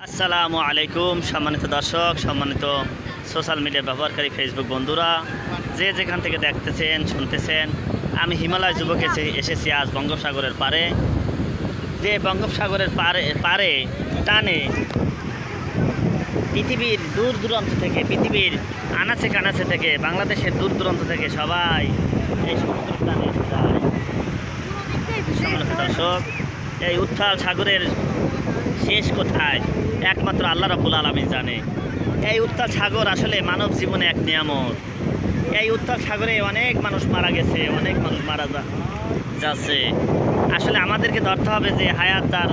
আসসালামু আলাইকুম সম্মানিত দর্শক সম্মানিত সোশ্যাল মিডিয়া ব্যবহারকারী ফেসবুক বন্ধুরা। যে যেখান থেকে দেখতেছেন শুনতেছেন আমি হিমালয় যুবক এসে এসেছি আজ বঙ্গোপসাগরের পারে যে বঙ্গোপসাগরের পারে পারে টানে পৃথিবীর দূর দূরান্ত থেকে পৃথিবীর আনাচে কানাচে থেকে বাংলাদেশের দূর দূরান্ত থেকে সবাই এই সমুদ্র টানে সম্মানিত দর্শক এই উত্থাল সাগরের শেষ কোথায়? একমাত্র আল্লাহ রাবুল আলমী জানে। এই উত্তাল সাগর আসলে মানব জীবনে এক নিয়ামত। এই উত্তাল সাগরে অনেক মানুষ মারা গেছে, অনেক মানুষ মারা যাচ্ছে। আসলে আমাদেরকে ধরতে হবে যে হায়াত তার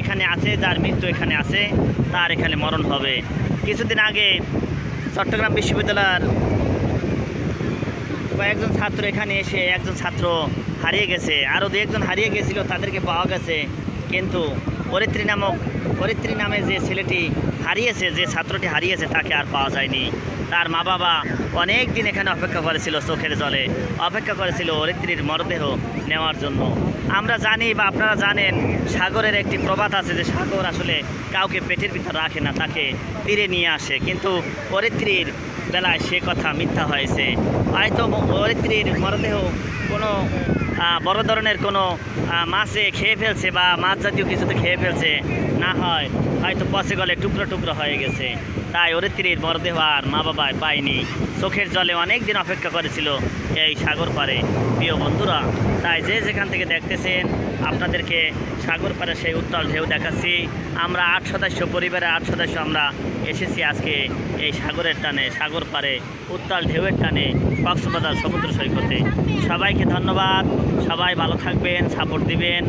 এখানে আছে, যার মৃত্যু এখানে আছে, তার এখানে মরণ হবে। কিছুদিন আগে চট্টগ্রাম বিশ্ববিদ্যালয়ের কয়েকজন ছাত্র এখানে এসে একজন ছাত্র হারিয়ে গেছে আরও দু একজন হারিয়ে গেছিল, তাদেরকে পাওয়া গেছে। কিন্তু অরিত্রী নামক অরিত্রী নামে যে ছেলেটি হারিয়েছে, যে ছাত্রটি হারিয়েছে, তাকে আর পাওয়া যায়নি। তার মা বাবা অনেক দিন এখানে অপেক্ষা করেছিল চোখের জলে। অপেক্ষা করেছিল অরিত্রীর মরদেহ নেওয়ার জন্য। আমরা জানি বা আপনারা জানেন, সাগরের একটি প্রবাদ আছে যে সাগর আসলে কাউকে পেটের ভিতর রাখে না, তাকে তীরে নিয়ে আসে। কিন্তু অরিত্রীর বেলায় সে কথা মিথ্যা হয়েছে। হয়তো অরিত্রীর মরদেহ কোনো বড় ধরনের কোনো মাছে খেয়ে ফেলছে বা মাছ জাতীয় কিছুতে খেয়ে ফেলছে। না হয়, হয়তো পচে গলে টুকরো টুকরো হয়ে গেছে। তাই অরিত্রীর মরদেহ আর মা বাবায় পায়নি। চোখের জলে অনেক দিন অপেক্ষা করেছিল এই সাগর পারে প্রিয় বন্ধুরা, তাই যে যেখান থেকে দেখতেছেন, আপনাদেরকে সাগর পারে সেই উত্তাল ঢেউ দেখাচ্ছি। আমরা আট সদস্য, পরিবারের আট সদস্য আমরা এসেছি আজকে এই সাগরের টানে, সাগর পারে উত্তাল ঢেউয়ের টানে, কক্সবাজার সমুদ্র সৈকতে। সবাইকে ধন্যবাদ। সবাই ভালো থাকবেন সাপোর্ট দিবেন।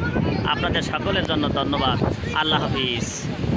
আপনাদের সকলের জন্য ধন্যবাদ। আল্লাহ হাফিজ। Peace.